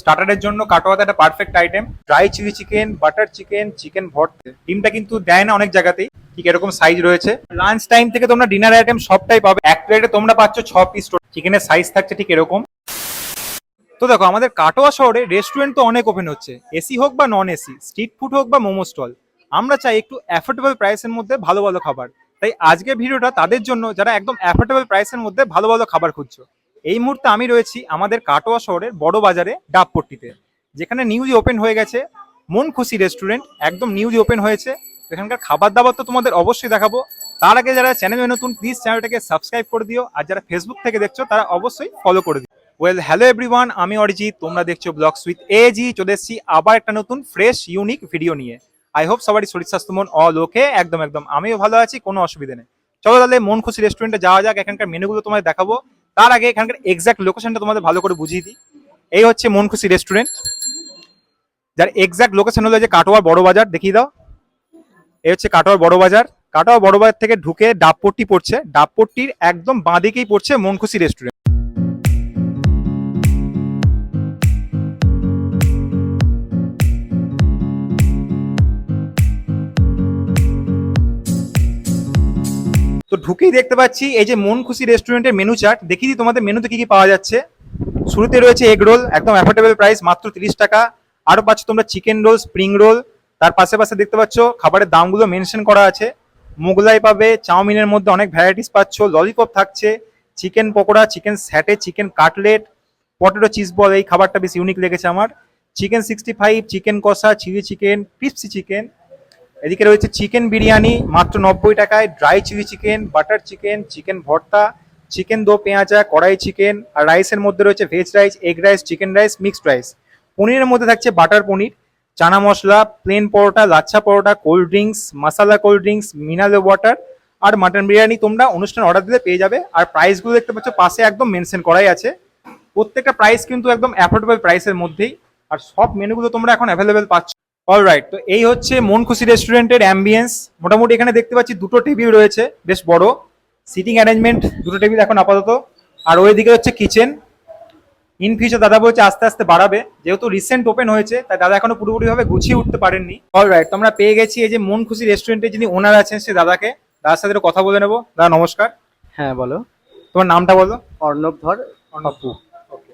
স্টার্টারের জন্য কাটোয়াতে একটা perfect item dry chilli chicken butter chicken chicken bharta. ডিমটা কিন্তু দেয় না অনেক জায়গাতেই, ঠিক এরকম সাইজ রয়েছে। লাঞ্চ টাইম থেকে তোমরা ডিনার আইটেম সবটাই পাবে। এক প্লেটে তোমরা পাচ্ছ ছ পিস চিকেনের সাইজ থাকছে ঠিক এরকম। তো দেখো, আমাদের কাটোয়া শহরে রেস্টুরেন্ট তো অনেক ওপেন হচ্ছে। এসি হোক বা নন এসি স্ট্রিট ফুড হোক বা মোমো স্টল আমরা চাই একটু অ্যাফোর্ডেবল প্রাইসের মধ্যে ভালো ভালো খাবার। তাই আজকের ভিডিওটা তাদের জন্য, যারা একদম অ্যাফোর্ডেবল প্রাইসের মধ্যে ভালো ভালো খাবার খুঁজছো। এই মুহূর্তে আমি রয়েছি আমাদের কাটোয়া শহরের বড় বাজারে ডাবপট্টিতে, যেখানে নিউলি ওপেন হয়ে গেছে। মন খুশি রেস্টুরেন্ট একদম নিউলি ওপেন হয়েছে। এখানকার খাবার দাবার তো তোমাদের অবশ্যই দেখাবো। তার আগে যারা চ্যানেলে নতুন প্লিজ চ্যানেলটাকে সাবস্ক্রাইব করে দিও। আর যারা ফেসবুক থেকে দেখছ, তারা অবশ্যই ফলো করে দিও। ওয়েল হ্যালো এভরিওয়ান আমি অরিজিৎ। তোমরা দেখছ ব্লগস উইথ এজি চলে এসেছি আবার একটা নতুন ফ্রেশ ইউনিক ভিডিও নিয়ে। আই হোপ সবারই শরীর, স্বাস্থ্য, মন অল ওকে একদম একদম। আমিও ভালো আছি, কোনো অসুবিধা নেই। চলো তাহলে মন খুশি রেস্টুরেন্টে যাওয়া যাক। এখানকার মেনুগুলো তোমাদের দেখাবো। তার আগে এখানকার এক্সাক্ট লোকেশনটা তোমাদের ভালো করে বুঝিয়ে দিই। এই হচ্ছে মন খুশি রেস্টুরেন্ট যার এক্সাক্ট লোকেশন হলো যে কাটোয়ার বড় বাজার, দেখিয়ে দাও। এই হচ্ছে কাটোয়ার বড় বাজার। কাটোয়া বড় বাজার থেকে ঢুকে ডাবপট্টি পড়ছে। ডাবপট্টির একদম বাঁদিকেই পড়ছে মন খুশি রেস্টুরেন্ট তো ঢুকেই দেখতে পাচ্ছি, এই যে মন খুশি রেস্টুরেন্টের মেনু চার্ট দিই তোমাদের মেনুতে কি কি পাওয়া যাচ্ছে। শুরুতে রয়েছে এগ রোল একদম অ্যাফোর্ডেবল প্রাইস মাত্র তিরিশ টাকা। আরও পাচ্ছ তোমরা চিকেন রোল স্প্রিং রোল তার পাশে পাশে দেখতে পাচ্ছ, খাবারের দামগুলো মেনশন করা আছে। মোগলাই পাবে, চাউমিনের মধ্যে অনেক ভ্যারাইটিস পাচ্ছ ললিপপ থাকছে chicken pakora chicken satay chicken cutlet potato cheese ball এই খাবারটা বেশ ইউনিক লেগেছে আমার। চিকেন সিক্সটি ফাইভ চিকেন কষা চিলি চিকেন ক্রিপসি চিকেন এদিকে রয়েছে চিকেন বিরিয়ানি, মাত্র নব্বই টাকায় dry chilli chicken butter chicken chicken bharta chicken do pyaza, kadai chicken আর রাইসের মধ্যে রয়েছে veg rice egg rice chicken rice mixed rice পনিরের মধ্যে থাকছে butter paneer, chana masala plain paratha, lachha paratha cold drinks masala cold drinks mineral water আর mutton biryani তোমরা অনুষ্ঠান order দিলে পেয়ে যাবে। আর প্রাইসগুলো দেখতে পাচ্ছ, পাশে একদম মেনশন করাই আছে। প্রত্যেকটা প্রাইস কিন্তু একদম অ্যাফোর্ডেবল প্রাইসের মধ্যেই। আর সব মেনুগুলো তোমরা এখন অ্যাভেলেবেল পাচ্ছ। অলরাইট তো এই হচ্ছে মন খুশি রেস্টুরেন্টের অ্যাম্বিয়েন্স মোটামুটি এখানে দেখতে পাচ্ছি দুটো টেবিল রয়েছে বেশ বড়। সিটিং অ্যারেঞ্জমেন্ট দুটো টেবিল এখন আপাতত। আর ওইদিকে হচ্ছে কিচেন ইন ফিউচার দাদা বলছে আস্তে আস্তে বাড়াবে। যেহেতু রিসেন্ট ওপেন হয়েছে তাই দাদা এখনও পুরোপুরিভাবে গুছিয়ে উঠতে পারেননি। অল অলরাইট তোমরা পেয়ে গেছি এই যে মন খুশি রেস্টুরেন্টের যিনি ওনার আছেন সে দাদাকে। দাদার সাথে কথা বলে নেব। দাদা নমস্কার। হ্যাঁ বলো। তোমার নামটা বলো? অর্ণব। ধর অর্ণবপু ওকে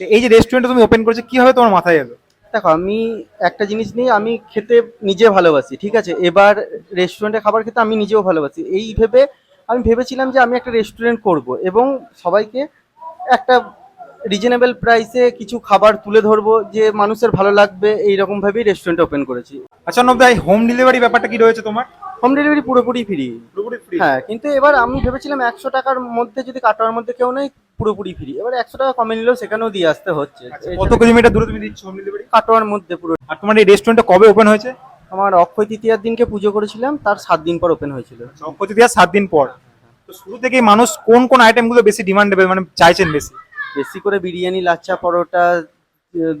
এই যে রেস্টুরেন্টটা তুমি ওপেন করেছ কীভাবে তোমার মাথায় এলো? দেখো, আমি একটা জিনিস নিয়ে আমি খেতে নিজে ভালোবাসি, ঠিক আছে? এবার রেস্টুরেন্টে খাবার খেতে আমি নিজেও ভালোবাসি। এই ভেবে আমি ভেবেছিলাম যে আমি একটা রেস্টুরেন্ট করব এবং সবাইকে একটা রিজনেবল প্রাইসে কিছু খাবার তুলে ধরবো যে মানুষের ভালো লাগবে এই রকম ভাবেই রেস্টুরেন্ট ওপেন করেছি। আচ্ছা ভাই হোম ডেলিভারি ব্যাপারটা কি রয়েছে তোমার? হোম ডেলিভারি পুরোপুরি ফ্রি পুরোপুরি ফ্রি হ্যাঁ কিন্তু এবার আমি ভেবেছিলাম একশো টাকার মধ্যে যদি কাটোয়ার মধ্যে কেউ নেই পুরোপুরি ফ্রি এবার একশো টাকা কমে নিলেও সেখানেও দিয়ে আসতে হচ্ছে। আচ্ছা, কত কিলোমিটার দূরে তুমি দিচ্ছ হোম ডেলিভারি কাটোয়ার মধ্যে পুরো। আর তোমার এই রেস্টুরেন্টটা কবে ওপেন হয়েছে? আমার অক্ষয় তৃতীয়ার দিনকে পুজো করেছিলাম তার সাত দিন পর ওপেন হয়েছিল। অক্ষয় দেওয়ার সাত দিন পর। তো শুরু থেকেই মানুষ কোন কোন আইটেমগুলো বেশি ডিমান্ডেবল মানে চাইছেন বেশি? বেশি করে বিরিয়ানি লাচ্চা পরোটা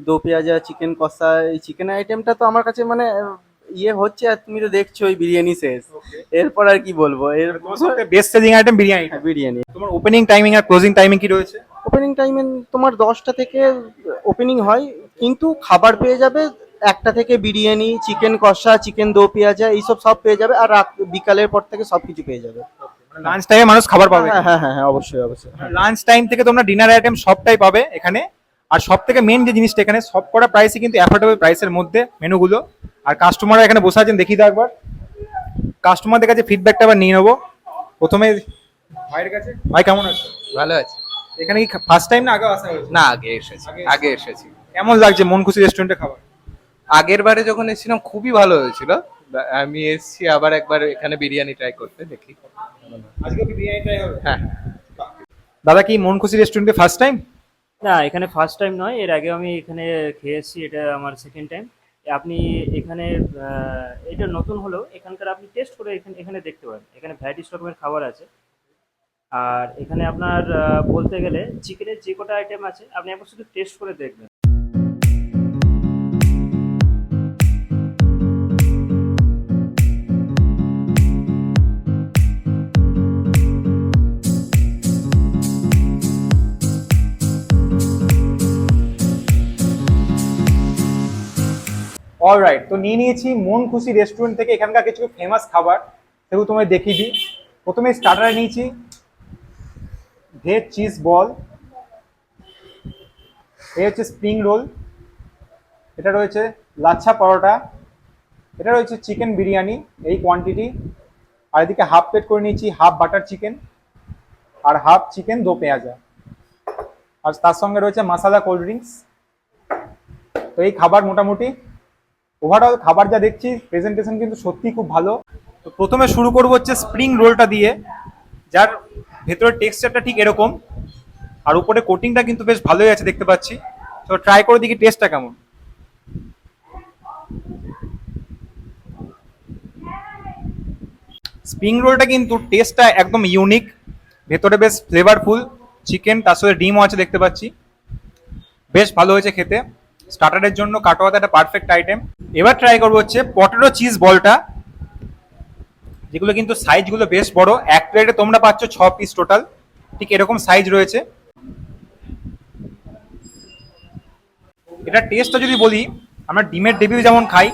দো পেঁয়াজা চিকেন কষা এই চিকেন আইটেমটা তো আমার কাছে মানে ইয়ে হচ্ছে আর তুমি তো দেখছ ওই বিরিয়ানি শেষ। এরপর আর কি বলব? এর বেস্ট সেলিং আইটেম বিরিয়ানি। হ্যাঁ, বিরিয়ানি। তোমার ওপেনিং টাইমিং আর ক্লোজিং টাইমিং কি রয়েছে? ওপেনিং টাইমে তোমার দশটা থেকে ওপেনিং হয় কিন্তু খাবার পেয়ে যাবে একটা থেকে বিরিয়ানি চিকেন কষা চিকেন দো পেঁয়াজা এইসব সব পেয়ে যাবে আর রাত বিকালের পর থেকে সব কিছু পেয়ে যাবে। লাঞ্চ টাইমে মানুষ খাবার পাবে। হ্যাঁ হ্যাঁ হ্যাঁ হ্যাঁ, অবশ্যই অবশ্যই। লাঞ্চ টাইম থেকে তোমরা ডিনার আইটেম সবটাই পাবে এখানে। আর সব থেকে মেন যে জিনিসটা এখানে সব করা প্রাইসই কিন্তু অ্যাফোর্ডেবল প্রাইসের মধ্যে মেনুগুলো। আর কাস্টমাররা এখানে বসে আছেন দেখি দাও একবার। কাস্টমারদের কাছে ফিডব্যাকটা আবার নিয়ে নেব। প্রথমে ভাইয়ের কাছে। ভাই কেমন আছে? ভালো আছে। এখানে কি ফার্স্ট টাইম না আগে আসা হয়েছে? না আগে এসেছি। আগে এসেছি? কেমন লাগছে মন খুশি রেস্টুরেন্টে খাবার? আগের বারে যখন এসেছিলাম খুবই ভালো হয়েছিল। আমি এসেছি আবার একবার এখানে বিরিয়ানি ট্রাই করতে দেখি। আজকে বিরিয়ানি ট্রাই হবে? হ্যাঁ। দাদা কি মন খুশি রেস্টুরেন্টে ফার্স্ট টাইম না, এখানে ফার্স্ট টাইম নয়, এর আগেও আমি এখানে খেয়ে এসেছি এটা আমার সেকেন্ড টাইম আপনি এখানে এটা নতুন হলেও এখানকার আপনি টেস্ট করে এখানে এখানে দেখতে পারেন। এখানে ভ্যারাইটিস রকমের খাবার আছে। আর এখানে আপনার বলতে গেলে চিকেনের যে কটা আইটেম আছে, আপনি একবার শুধু টেস্ট করে দেখবেন। অলরাইট তো নিয়ে নিয়েছি মন খুশি রেস্টুরেন্ট থেকে এখানকার কিছু ফেমাস খাবার। সেগুলো তোমায় দেখিয়ে দিই। প্রথমে স্টার্টারে নিয়েছি ভেজ চিজ বল এই হচ্ছে স্প্রিং রোল এটা রয়েছে লাচ্ছা পরোটা। এটা রয়েছে চিকেন বিরিয়ানি, এই কোয়ান্টিটি আর এদিকে হাফ প্লেট করে নিয়েছি হাফ বাটার চিকেন আর হাফ চিকেন দো পেঁয়াজা। আর তার সঙ্গে রয়েছে মশালা কোল্ড ড্রিঙ্কস তো এই খাবার মোটামুটি ওভারঅল খাবার যা দেখছি প্রেজেন্টেশন কিন্তু সত্যিই খুব ভালো। তো প্রথমে শুরু করব হচ্ছে স্প্রিং রোলটা দিয়ে, যার ভেতরের টেক্সচারটা ঠিক এরকম। আর উপরে কোটিংটা কিন্তু বেশ ভালোই আছে দেখতে পাচ্ছি। তো ট্রাই করে দেখি টেস্টটা কেমন। স্প্রিং রোলটা কিন্তু টেস্টটা একদম ইউনিক ভেতরে বেশ ফ্লেভারফুল চিকেন তার সাথে ডিমও আছে দেখতে পাচ্ছি। বেশ ভালো হয়েছে খেতে। স্টার্টারের জন্য কাটোয়াতে একটা পারফেক্ট আইটেম এবার ট্রাই করব হচ্ছে পটেটো চিজ বলটা, যেগুলো কিন্তু সাইজগুলো বেশ বড়। এক প্লেটে তোমরা পাচ্ছ ছ পিস টোটাল ঠিক এরকম সাইজ রয়েছে। এটা টেস্টটা যদি বলি, আমরা ডিমের ডেবিল যেমন খাই,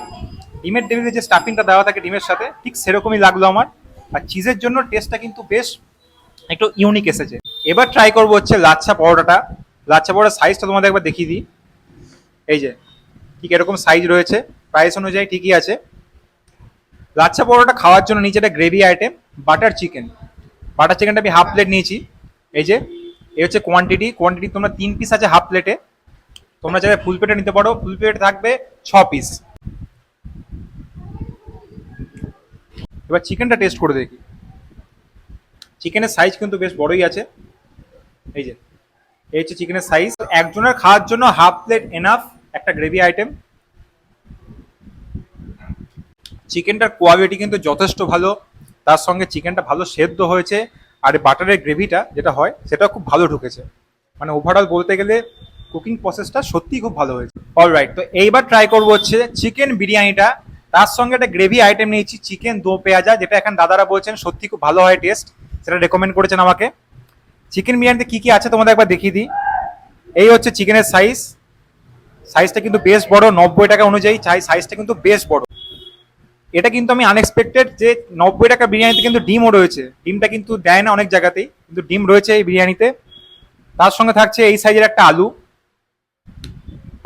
ডিমের ডেবিলে যে স্টাফিংটা দেওয়া থাকে ডিমের সাথে, ঠিক সেরকমই লাগল আমার। আর চিজের জন্য টেস্টটা কিন্তু বেশ একটু ইউনিক এসেছে। এবার ট্রাই করব হচ্ছে লাচ্ছা পরোটাটা। লাচ্ছা পরোটার সাইজটা তোমাদের একবার দেখিয়ে দিই। এই যে, ঠিক এরকম সাইজ রয়েছে প্রাইস অনুযায়ী ঠিকই আছে। লাচ্ছা পরোটা খাওয়ার জন্য নিচে একটা gravy item butter chicken butter চিকেনটা আমি হাফ প্লেট নিয়েছি। এই যে, এই হচ্ছে কোয়ান্টিটি কোয়ান্টিটি তোমরা তিন পিস আছে হাফ প্লেটে তোমরা চাইলে ফুল প্লেটে নিতে পারো। ফুল প্লেট থাকবে ছ পিস এবার চিকেনটা টেস্ট করে দেখি। চিকেনের সাইজ কিন্তু বেশ বড়ই আছে। এই যে, এই হচ্ছে চিকেনের সাইজ একজনের খাওয়ার জন্য হাফ প্লেট এনাফ একটা গ্রেভি আইটেম চিকেনটার কোয়ালিটি কিন্তু যথেষ্ট ভালো। তার সঙ্গে চিকেনটা ভালো সেদ্ধ হয়েছে। আর বাটারের গ্রেভিটা যেটা হয় সেটা খুব ভালো ঢুকেছে। মানে ওভারঅল বলতে গেলে কুকিং প্রসেসটা সত্যিই খুব ভালো হয়েছে। অল রাইট তো এইবার ট্রাই করব হচ্ছে চিকেন বিরিয়ানিটা। তার সঙ্গে একটা গ্রেভি আইটেম নিয়েছি চিকেন দো পেঁয়াজা, যেটা এখন দাদারা বলছেন সত্যি খুব ভালো হয় টেস্ট সেটা রেকমেন্ড করেছেন আমাকে। চিকেন বিরিয়ানিতে কি কি আছে তোমাদের একবার দেখিয়ে দিই। এই হচ্ছে চিকেনের সাইজ সাইজটা কিন্তু বেশ বড়, নব্বই টাকা অনুযায়ী চাই, সাইজটা কিন্তু বেশ বড়। এটা কিন্তু আমি আনএক্সপেক্টেড যে নব্বই টাকা বিরিয়ানিতে কিন্তু ডিমও রয়েছে। ডিমটা কিন্তু দেয় না অনেক জায়গাতেই, কিন্তু ডিম রয়েছে এই বিরিয়ানিতে। তার সঙ্গে থাকছে এই সাইজের একটা আলু।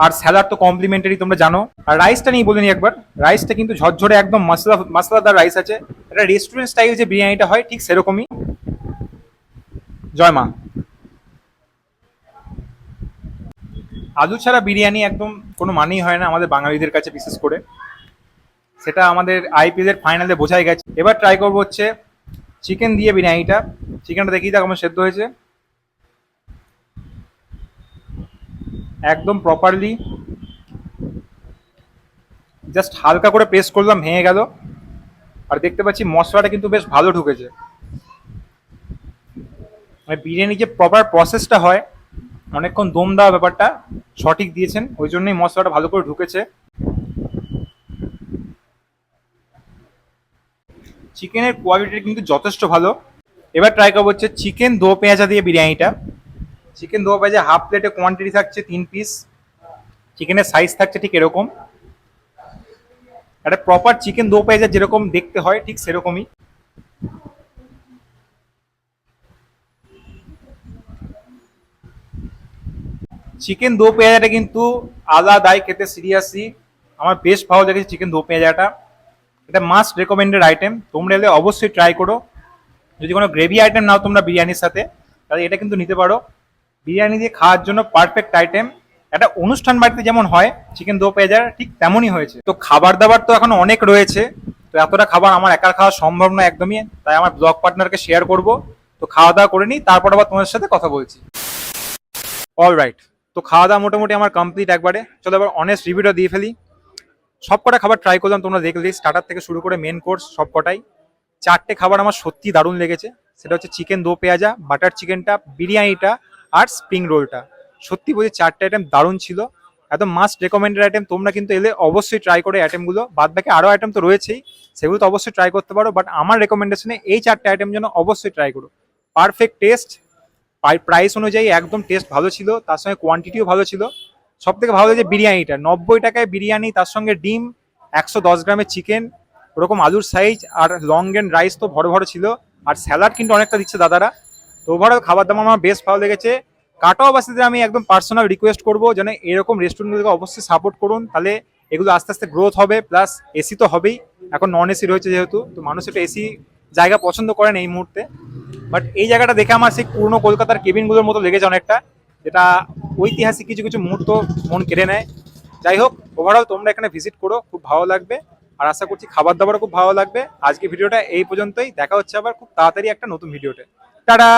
আর স্যালাড তো কমপ্লিমেন্টারি তোমরা জানো। আর রাইসটা নিয়ে বলিনি একবার। রাইসটা কিন্তু ঝরঝরে একদম মশলা, মশলাদার রাইস আছে। এটা রেস্টুরেন্ট স্টাইল যে বিরিয়ানিটা হয়, ঠিক সেরকমই। জয় মা। আলু ছাড়া বিরিয়ানি একদম কোনো মানেই হয় না আমাদের বাঙালিদের কাছে বিশেষ করে। সেটা আমাদের আইপিএল এর ফাইনালে বোঝাই গেছে। এবার ট্রাই করব হচ্ছে চিকেন দিয়ে বিরিয়ানিটা। চিকেনটা দেখিয়ে দেখ আমার সেদ্ধ হয়েছে। একদম প্রপারলি জাস্ট হালকা করে প্রেস করলাম, ভেঙে গেল। আর দেখতে পাচ্ছি মশলাটা কিন্তু বেশ ভালো ঢুকেছে। মানে বিরিয়ানি যে প্রপার প্রসেসটা হয় অনেকক্ষণ দম দেওয়া ব্যাপারটা সঠিক দিয়েছেন, ওই জন্যই মশলাটা ভালো করে ঢুকেছে। চিকেনের কোয়ালিটি কিন্তু যথেষ্ট ভালো। এবার ট্রাই করব হচ্ছে চিকেন দো পেঁয়াজা দিয়ে বিরিয়ানিটা। চিকেন দো পেঁয়াজা হাফ প্লেটে কোয়ান্টিটি থাকছে তিন পিস চিকেনের সাইজ থাকছে ঠিক এরকম। একটা প্রপার চিকেন দো পেঁয়াজা যেরকম দেখতে হয়, ঠিক সেরকমই। চিকেন দো পেঁয়াজাটা কিন্তু আলাদাই খেতে সিরিয়াসলি আমার বেশ ভালো লেগেছে চিকেন দো পেঁয়াজাটা। এটা মাস্ট রেকমেন্ডেড আইটেম তোমরা এলে অবশ্যই ট্রাই করো। যদি কোনো গ্রেভি আইটেম নাও তোমরা বিরিয়ানির সাথে, তাহলে এটা কিন্তু নিতে পারো। বিরিয়ানি দিয়ে খাওয়ার জন্য পারফেক্ট আইটেম একটা অনুষ্ঠান বাড়িতে যেমন হয়, চিকেন দো পেঁয়াজার ঠিক তেমনই হয়েছে। তো খাবার দাবার তো এখন অনেক রয়েছে। তো এতটা খাবার আমার একার খাওয়া সম্ভব নয় একদমই, তাই আমার ব্লগ পার্টনারকে শেয়ার করব। তো খাওয়া দাওয়া করে নিই, তারপর আবার তোমাদের সাথে কথা বলছি। অল রাইট তো খাওয়া দাওয়া মোটামুটি আমার কমপ্লিট একবারে। চলো এবার অনেস্ট রিভিউটা দিয়ে ফেলি। সব কটা খাবার ট্রাই করলাম, তোমরা দেখলে। স্টার্টার থেকে শুরু করে মেন কোর্স সব কটাই চারটে খাবার আমার সত্যি দারুণ লেগেছে। সেটা হচ্ছে চিকেন দো পেঁয়াজা বাটার চিকেনটা বিরিয়ানিটা আর স্প্রিং রোলটা সত্যি বলছি, চারটে আইটেম দারুণ ছিল। একদম মাস্ট রেকমেন্ডেড আইটেম তোমরা কিন্তু এলে অবশ্যই ট্রাই করে আইটেমগুলো বাদ বাকি আরও আইটেম তো রয়েছেই। সেগুলো তো অবশ্যই ট্রাই করতে পারো। বাট আমার রেকমেন্ডেশনে এই চারটে আইটেম যেন অবশ্যই ট্রাই করো। পারফেক্ট টেস্ট প্রাইস অনুযায়ী একদম টেস্ট ভালো ছিল, তার সঙ্গে কোয়ান্টিটিও ভালো ছিল। সব থেকে ভালো লাগে বিরিয়ানিটা, নব্বই টাকায় বিরিয়ানি, তার সঙ্গে ডিম, একশো দশ গ্রামের চিকেন ওরকম আলুর সাইজ আর লং এন্ড রাইস তো ভরো ভরো ছিল, আর স্যালাড কিন্তু অনেকটা দিচ্ছে দাদারা। তো ওভারঅল খাবার দাবার আমার বেশ ভালো লেগেছে। কাটোয়াবাসীদের আমি একদম পার্সোনাল রিকোয়েস্ট করব, যেন এরকম রেস্টুরেন্টগুলোকে অবশ্যই সাপোর্ট করুন, তাহলে এগুলো আস্তে আস্তে গ্রোথ হবে প্লাস এসি তো হবেই। এখন নন এসি রয়েছে যেহেতু, তো মানুষ একটু এসি জায়গা পছন্দ করেন এই মুহূর্তে। বাট এই জায়গাটা দেখে আমার সেই পুরনো কলকাতার কেবিনগুলোর মতো লেগেছে অনেকটা, যেটা ঐতিহাসিক কিছু কিছু মুহূর্ত মন কেড়ে নেয়। যাই হোক ওভারঅল তোমরা এখানে ভিজিট করো, খুব ভালো লাগবে। আর আশা করছি খাবার দাবারও খুব ভালো লাগবে। আজকে ভিডিওটা এই পর্যন্তই। দেখা হচ্ছে আবার খুব তাড়াতাড়ি একটা নতুন ভিডিওতে টাটা!